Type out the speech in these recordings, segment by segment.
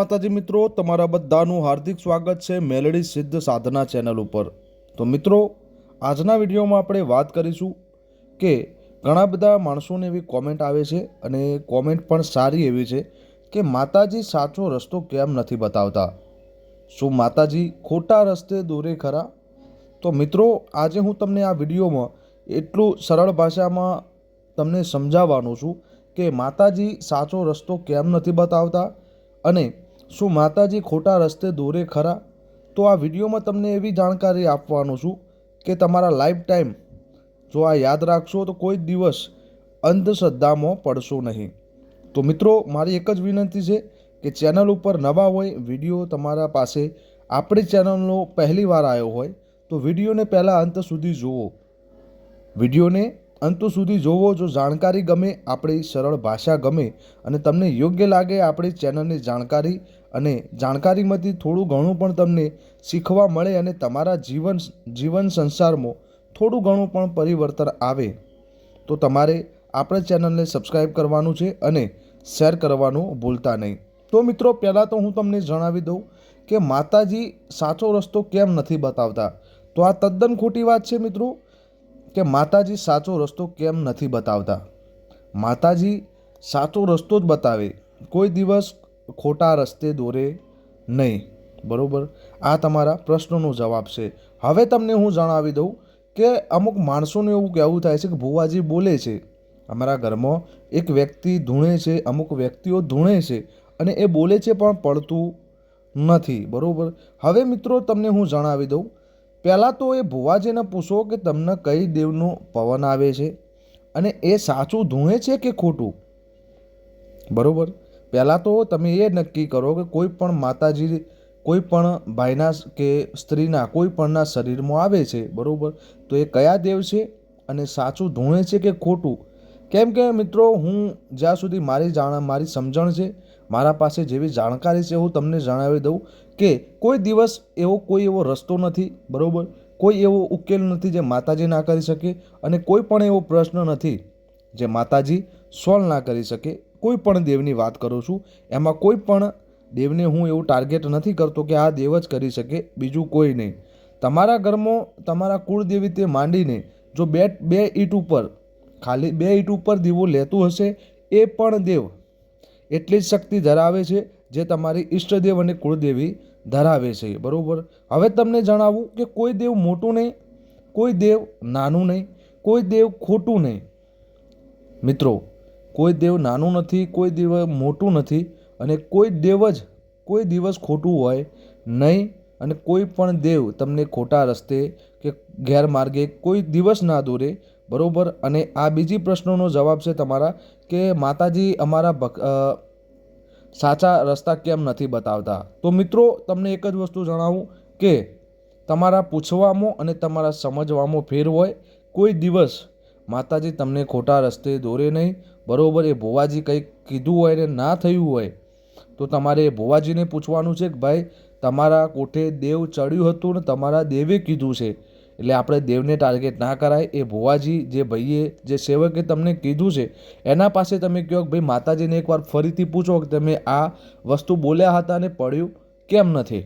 માતાજી મિત્રો, તમારા બધાનું હાર્દિક સ્વાગત છે મેલડી સિદ્ધ સાધના ચેનલ ઉપર. તો મિત્રો, આજના વિડીયોમાં આપણે વાત કરીશું કે ઘણા બધા માણસોને એવી કોમેન્ટ આવે છે અને કોમેન્ટ પણ સારી એવી છે કે માતાજી સાચો રસ્તો કેમ નથી બતાવતા? શું માતાજી ખોટા રસ્તે દોરે ખરા? તો મિત્રો, આજે હું તમને આ વિડીયોમાં એટલું સરળ ભાષામાં તમને સમજાવવાનું છું કે માતાજી સાચો રસ્તો કેમ નથી બતાવતા અને શું માતાજી ખોટા રસ્તે દોરે ખરા? તો આ વિડીયોમાં તમને એવી જાણકારી આપવાનો છું કે તમારા લાઈફ ટાઈમ જો આ યાદ રાખશો તો કોઈ દિવસ અંધશ્રદ્ધામાં પડશો નહીં. તો મિત્રો, મારી એક જ વિનંતી છે કે ચેનલ ઉપર નવા હોય, વીડિયો તમારા પાસે આપણી ચેનલનો પહેલી વાર આવ્યો હોય, તો વિડીયોને પહેલાં અંત સુધી જુઓ. વિડીયોને અંત સુધી જોવો, જો જાણકારી ગમે, આપણી સરળ ભાષા ગમે અને તમને યોગ્ય લાગે આપણી ચેનલની જાણકારી અને જાણકારીમાંથી થોડું ઘણું પણ તમને શીખવા મળે અને તમારા જીવન જીવન સંસારમાં થોડું ઘણું પણ પરિવર્તન આવે, તો તમારે આપણે ચેનલને સબસ્ક્રાઈબ કરવાનું છે અને શેર કરવાનું ભૂલતા નહીં. તો મિત્રો, પહેલાં તો હું તમને જણાવી દઉં કે માતાજી સાચો રસ્તો કેમ નથી બતાવતા? તો આ તદ્દન ખોટી વાત છે મિત્રો. કે માતાજી સાચો રસ્તો કેમ નથી બતાવતા? માતાજી સાચો રસ્તો જ બતાવે. કોઈ દિવસ ખોટા રસ્તે દોરે નહીં. બરાબર? આ તમારા પ્રશ્નનો જવાબ છે. હવે તમને હું જણાવી દઉં કે અમુક માણસોને એવું કહેવું થાય છે કે ભુવાજી બોલે છે. અમારા ઘરમાં એક વ્યક્તિ ધૂણે છે, અમુક વ્યક્તિઓ ધૂણે છે અને એ બોલે છે પણ પડતું નથી. બરાબર? હવે મિત્રો, તમને હું જણાવી દઉં પહેલાં તો એ ભુવાજીને પૂછો કે તમને કઈ દેવનું પવન આવે છે અને એ સાચું ધૂણે છે કે ખોટું? બરાબર. પહેલાં તો તમે એ નક્કી કરો કે કોઈ પણ માતાજી, કોઈ પણ ભાઈના કે સ્ત્રીના, કોઈ પણના શરીરમાં આવે છે, બરાબર? તો એ કયા દેવ છે અને સાચું ધૂણે છે કે ખોટું? કેમ કે મિત્રો, હું જ્યાં સુધી મારી જાણ, મારી સમજણ છે મારા પાસે જેવી જાણકારી છે હું તમને જણાવી દઉં કે કોઈ દિવસ એવો કોઈ એવો રસ્તો નથી, બરાબર? કોઈ એવો ઉકેલ નથી જે માતાજી ના કરી શકે અને કોઈ પણ એવો પ્રશ્ન નથી જે માતાજી સોલ્વ ના કરી શકે. કોઈ પણ દેવની વાત કરું છું, એમાં કોઈ પણ દેવને હું એવું ટાર્ગેટ નથી કરતો કે આ દેવ જ કરી શકે, બીજું કોઈ નહીં. તમારા ઘરમાં તમારા કુળદેવી તે માંડીને જો બે બે ઈંટ ઉપર, ખાલી બે ઈંટ ઉપર દીવો લેતું હશે, એ પણ દેવ એટલી જ શક્તિ ધરાવે છે જે તમારી ઈષ્ટદેવ અને કુળદેવી ધરાવે છે. બરાબર? હવે તમને જણાવું કે કોઈ દેવ મોટું નહીં, કોઈ દેવ નાનું નહીં, કોઈ દેવ ખોટું નહીં. મિત્રો, કોઈ દેવ નાનું નથી, કોઈ દેવ મોટું નથી અને કોઈ દેવ જ કોઈ દિવસ ખોટું હોય નહીં અને કોઈ પણ દેવ તમને ખોટા રસ્તે કે ગેરમાર્ગે કોઈ દિવસ ના દોરે બરાબર? અને આ બીજી પ્રશ્નોનો જવાબ છે તમારા કે માતાજી અમારા ભક સાચા રસ્તા કેમ નથી બતાવતા? તો મિત્રો, તમને એક જ વસ્તુ જણાવું કે તમારા પૂછવામાં અને તમારા સમજવામાં ફેર હોય. કોઈ દિવસ માતાજી તમને ખોટા રસ્તે દોરે નહીં. બરાબર? એ ભુવાજી કંઈક કીધું હોય ને ના થયું હોય, તો તમારે એ ભુવાજીને પૂછવાનું છે કે ભાઈ, તમારા કોઠે દેવ ચડ્યું હતું ને તમારા દેવે કીધું છે. એટલે આપણે દેવને ટાર્ગેટ ના કરાય, એ ભુવાજી જે ભાઈએ જે સેવકે તમને કીધું છે, એના પાસે તમે કહો કે ભાઈ માતાજીને એકવાર ફરીથી પૂછો કે તમે આ વસ્તુ બોલ્યા હતા અને પડ્યું કેમ નથી?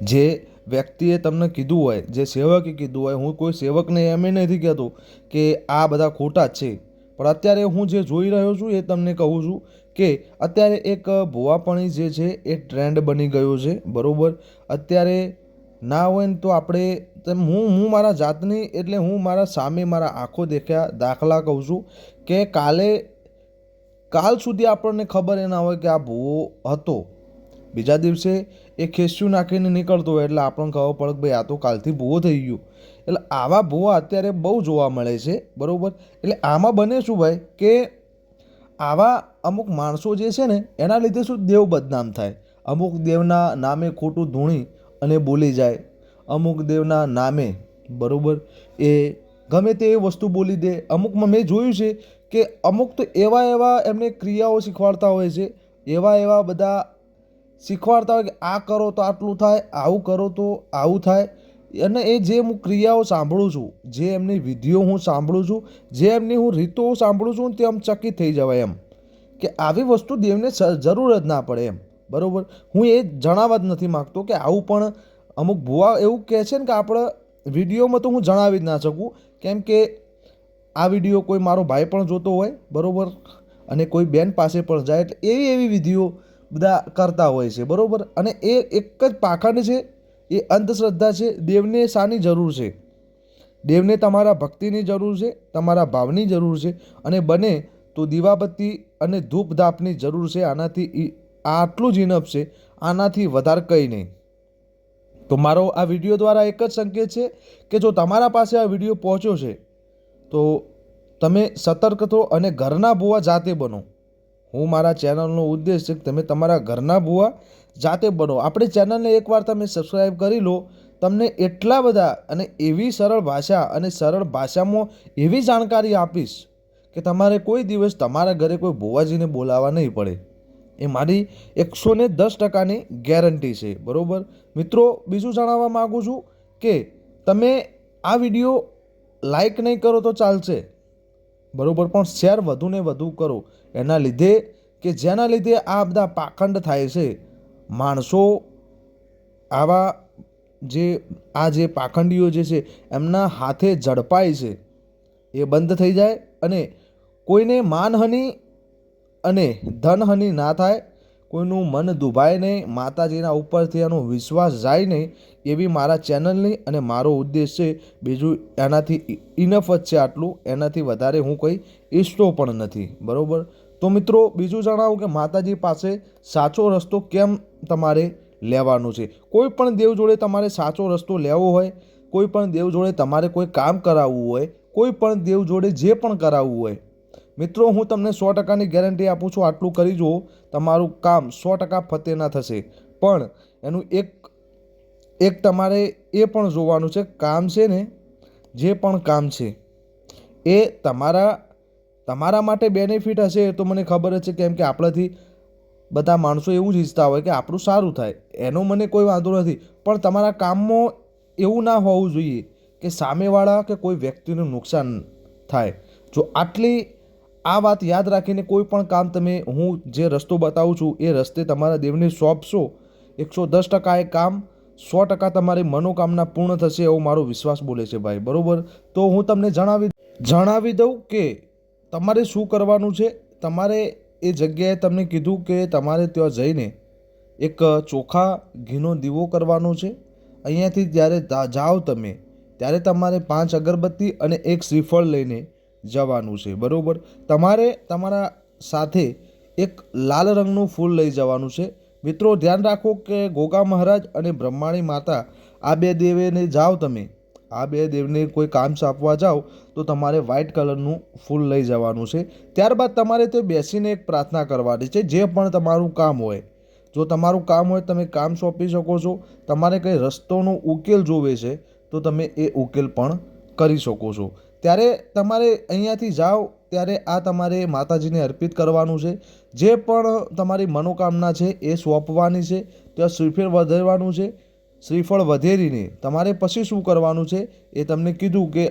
જે વ્યક્તિએ તમને કીધું હોય, જે સેવકે કીધું હોય, હું કોઈ સેવકને એમ નથી કહેતો કે આ બધા ખોટા છે, પણ અત્યારે હું જે જોઈ રહ્યો છું એ તમને કહું છું કે અત્યારે એક ભુવાપણી જે છે એ ટ્રેન્ડ બની ગયો છે, બરાબર? અત્યારે ના હોય ને તો આપણે હું હું મારા જાતની એટલે હું મારા સામે મારા આંખો દેખ્યા દાખલા કહું છું કે કાલે, કાલ સુધી આપણને ખબર એ ના હોય કે આ ભૂવો હતો. બીજા દિવસે એ ખેસ્યું નાખીને નીકળતો હોય એટલે આપણને ખબર પડે કે ભાઈ આ તો કાલથી ભૂવો થઈ ગયો. એટલે આવા ભૂવા અત્યારે બહુ જોવા મળે છે, બરાબર? એટલે આમાં બને શું ભાઈ? કે આવા અમુક માણસો જે છે ને, એના લીધે શું દેવ બદનામ થાય. અમુક દેવના નામે ખોટું ધૂણી અને બોલી જાય. અમુક દેવના નામે, બરાબર? એ ગમે તે વસ્તુ બોલી દે. અમુકમાં મેં જોયું છે કે અમુક તો એવા એવા એમને ક્રિયાઓ શીખવાડતા હોય છે. એવા એવા બધા શીખવાડતા હોય કે આ કરો તો આટલું થાય, આવું કરો તો આવું થાય. અને એ જે હું ક્રિયાઓ સાંભળું છું, જે એમની વિધિઓ હું સાંભળું છું, જે એમની હું રીતો સાંભળું છું, તે આમ ચકિત થઈ જવાય એમ. કે આવી વસ્તુ દેવને જરૂર જ ના પડે એમ. બરાબર? હું એ જણાવવા જ નથી માગતો કે આવું પણ અમુક ભુવા એવું કહે છે ને કે આપણે વિડીયોમાં તો હું જણાવી જ ના શકું. કેમ કે આ વીડિયો કોઈ મારો ભાઈ પણ જોતો હોય, બરાબર? અને કોઈ બેન પાસે પણ જાય એટલે એવી એવી વિધિઓ બધા કરતા હોય છે, બરાબર? અને એ એક જ પાખંડ છે, એ અંધશ્રદ્ધા છે, દેવને શાની જરૂર છે? દેવને તમારા ભક્તિની જરૂર છે, તમારા ભાવની જરૂર છે? અને બને તો દીવાબત્તી અને ધૂપધાપની જરૂર છે, આનાથી આટલું જ છે, આનાથી વધારે કંઈ નહીં. તો મારો આ વીડિયો દ્વારા એક જ સંકેત છે કે જો તમારા પાસે આ વીડિયો પહોંચ્યો છે, તો તમે સતર્ક થો અને ઘરના ભૂવા જાતે બનો. હું મારા ચેનલનો ઉદ્દેશ છે કે તમે તમારા ઘરના ભૂવા જાતે બનો. આપણી ચેનલને એકવાર તમે સબસ્ક્રાઈબ કરી લો, તમને એટલા બધા અને એવી સરળ ભાષા અને સરળ ભાષામાં એવી જાણકારી આપીશ કે તમારે કોઈ દિવસ તમારા ઘરે કોઈ ભુવાજીને બોલાવવા નહીં પડે. એ મારી એકસો ને દસ ટકાની ગેરંટી છે, બરાબર? મિત્રો, બીજું જણાવવા માગું છું કે તમે આ વીડિયો લાઈક નહીં કરો તો ચાલશે. બરાબર? પણ શેર વધુ ને વધુ કરો. એના લીધે કે જેના લીધે આ બધા પાખંડ થાય છે, માણસો આવા જે આ જે પાખંડીઓ જે છે, એમના હાથે ઝડપાય છે. એ બંધ થઈ જાય અને કોઈને માનહાનિ અને ધનહાનિ ના થાય, કોઈનું મન દુભાય નહીં, માતાજીના ઉપરથી એનો વિશ્વાસ જાય નહીં, એવી મારા ચેનલની અને મારો ઉદ્દેશ છે. બીજું, એનાથી ઇનફ જ છે આટલું, એનાથી વધારે હું કંઈ ઈચ્છતો પણ નથી. બરાબર? તો મિત્રો, બીજું જણાવું કે માતાજી પાસે સાચો રસ્તો કેમ તમારે લેવાનો છે? કોઈ પણ દેવ જોડે તમારે સાચો રસ્તો લેવો હોય, કોઈ પણ દેવ જોડે તમારે કોઈ કામ કરાવવું હોય, કોઈ પણ દેવ જોડે જે પણ કરાવવું હોય મિત્રો, હું તમને સો ટકાની ગેરંટી આપું છું, આટલું કરી જુઓ, તમારું કામ સો ટકા ફતેના થશે. પણ એનું એક એક તમારે એ પણ જોવાનું છે, કામ છે ને, જે પણ કામ છે, એ તમારા તમારા માટે બેનિફિટ હશે એ તો મને ખબર જ છે, કેમ કે આપણાથી બધા માણસો એવું જ ઈચ્છતા હોય કે આપણું સારું થાય. એનો મને કોઈ વાંધો નથી. પણ તમારા કામમાં એવું ના હોવું જોઈએ કે સામેવાળા કે કોઈ વ્યક્તિનું નુકસાન થાય. જો આટલી આ વાત યાદ રાખીને કોઈ પણ કામ તમે, હું જે રસ્તો બતાવું છું, એ રસ્તે તમારા દેવને સોંપશો. એકસો દસ ટકા એ કામ, સો ટકા તમારી મનોકામના પૂર્ણ થશે એવો મારો વિશ્વાસ બોલે છે ભાઈ, બરાબર? તો હું તમને જણાવી જણાવી દઉં કે તમારે શું કરવાનું છે? તમારે એ જગ્યાએ તમને કીધું કે તમારે ત્યાં જઈને એક ચોખા ઘીનો દીવો કરવાનો છે. અહીંયાથી જ્યારે જાઓ તમે, ત્યારે તમારે પાંચ અગરબત્તી અને એક શ્રીફળ લઈને જવાનું છે, બરાબર? તમારે તમારા સાથે એક લાલ રંગનું ફૂલ લઈ જવાનું છે. મિત્રો, ધ્યાન રાખો કે ગોગા મહારાજ અને બ્રહ્માણી માતા આ બે દેવેને જાઓ તમે. આ બે દેવને કોઈ કામ સાપવા જાઓ તો તમારે વ્હાઇટ કલરનું ફૂલ લઈ જવાનું છે. ત્યારબાદ તમારે તે બેસીને એક પ્રાર્થના કરવાની છે, જે પણ તમારું કામ હોય. જો તમારું કામ હોય, તમે કામ સોંપી શકો છો. તમારે કંઈ રસ્તોનો ઉકેલ જોવે છે, તો તમે એ ઉકેલ પણ કરી શકો છો. ત્યારે તમારે અહીંયાથી જાઓ, ત્યારે આ તમારે માતાજીને અર્પિત કરવાનું છે. જે પણ તમારી મનોકામના છે એ સોંપવાની છે, ત્યાં શ્રીફળ વધારવાનું છે. શ્રીફળ વધેરીને તમારે પછી શું કરવાનું છે એ તમને કીધું કે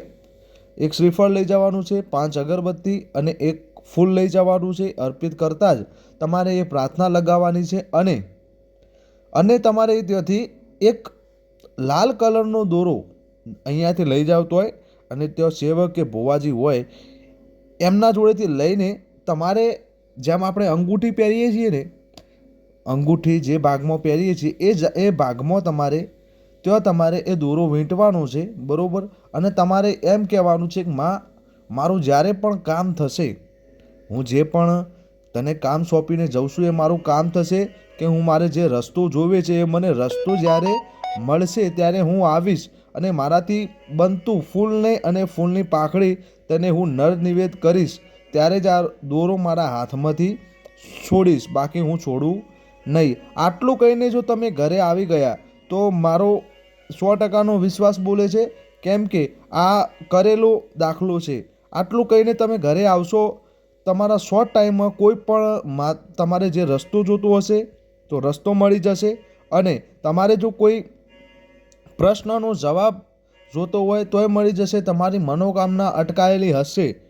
એક શ્રીફળ લઈ જવાનું છે, પાંચ અગરબત્તી અને એક ફૂલ લઈ જવાનું છે, અર્પિત કરતાં જ તમારે એ પ્રાર્થના લગાવવાની છે અને અને તમારે ત્યાંથી એક લાલ કલરનો દોરો અહીંયાથી લઈ જાવતો હોય અને ત્યાં સેવક કે ભોવાજી હોય, એમના જોડેથી લઈને તમારે જેમ આપણે અંગૂઠી પહેરીએ છીએ ને, અંગૂઠી જે ભાગમાં પહેરીએ છીએ, એ જ, એ ભાગમાં તમારે, ત્યાં તમારે એ દોરો વીંટવાનો છે, બરાબર? અને તમારે એમ કહેવાનું છે કે, માં, મારું જ્યારે પણ કામ થશે, હું જે પણ તને કામ સોંપીને જઉં છું, એ મારું કામ થશે કે હું મારે જે રસ્તો જોવે છે, એ મને રસ્તો જ્યારે મળશે, ત્યારે હું આવીશ અને મારાથી બનતું ફૂલને અને ફૂલની પાખડી તેને હું નર નિવેદ કરીશ, ત્યારે જ આ દોરો મારા હાથમાંથી છોડીશ, બાકી હું છોડું નહીં. આટલું કહીને જો તમે ઘરે આવી ગયા, તો મારો સો ટકાનો વિશ્વાસ બોલે છે? કેમ કે આ કરેલો દાખલો છે. આટલું કહીને તમે ઘરે આવશો, તમારા શોર્ટ ટાઈમમાં કોઈ પણ તમારે જે રસ્તો જોતો હશે, તો રસ્તો મળી જશે અને તમારે જો કોઈ પ્રશ્નનો જવાબ જોતો હોય તોય મળી જશે, તમારી મનોકામના અટકાયેલી હશે.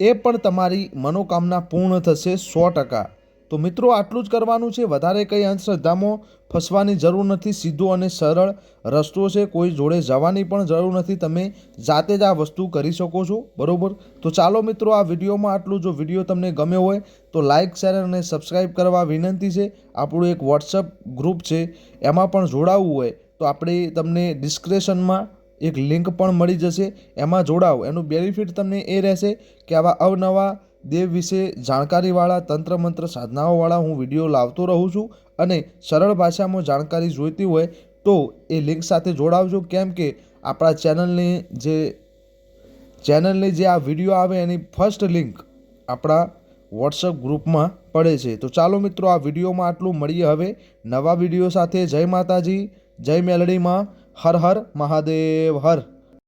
એ પણ તમારી મનોકામના પૂર્ણ થશે સો ટકા. તો મિત્રો, આટલું જ કરવાનું છે. વધારે કંઈ અંધશ્રદ્ધામાં ફસવાની જરૂર નથી. સીધો અને સરળ રસ્તો છે. કોઈ જોડે જવાની પણ જરૂર નથી. તમે જાતે જ આ વસ્તુ કરી શકો છો. બરાબર? તો ચાલો મિત્રો, આ વિડીયોમાં આટલું. જો વીડિયો તમને ગમ્યો હોય, તો લાઇક શેર અને સબસ્ક્રાઈબ કરવા વિનંતી છે. આપણું એક વોટ્સઅપ ગ્રુપ છે. એમાં પણ જોડાવવું હોય. તો આપણે તમને ડિસ્ક્રિપ્શનમાં એક લિંક પણ મળી જશે. એમાં જોડાઓ. એનું બેનિફિટ તમને એ રહેશે કે આવા અવનવા દેવ વિશે જાણકારીવાળા તંત્ર મંત્ર સાધનાઓવાળા હું વીડિયો લાવતો રહું છું અને સરળ ભાષામાં જાણકારી જોઈતી હોય તો એ લિંક સાથે જોડાવજો. કેમ કે આપણા ચેનલની જે ચેનલની જે આ વીડિયો આવે એની ફર્સ્ટ લિંક આપણા વોટ્સઅપ ગ્રુપમાં પડે છે. તો ચાલો મિત્રો, આ વિડીયોમાં આટલું મળીએ હવે. નવા વીડિયો સાથે જય માતાજી. જય મેલડીમાં હર હર મહાદેવ હર.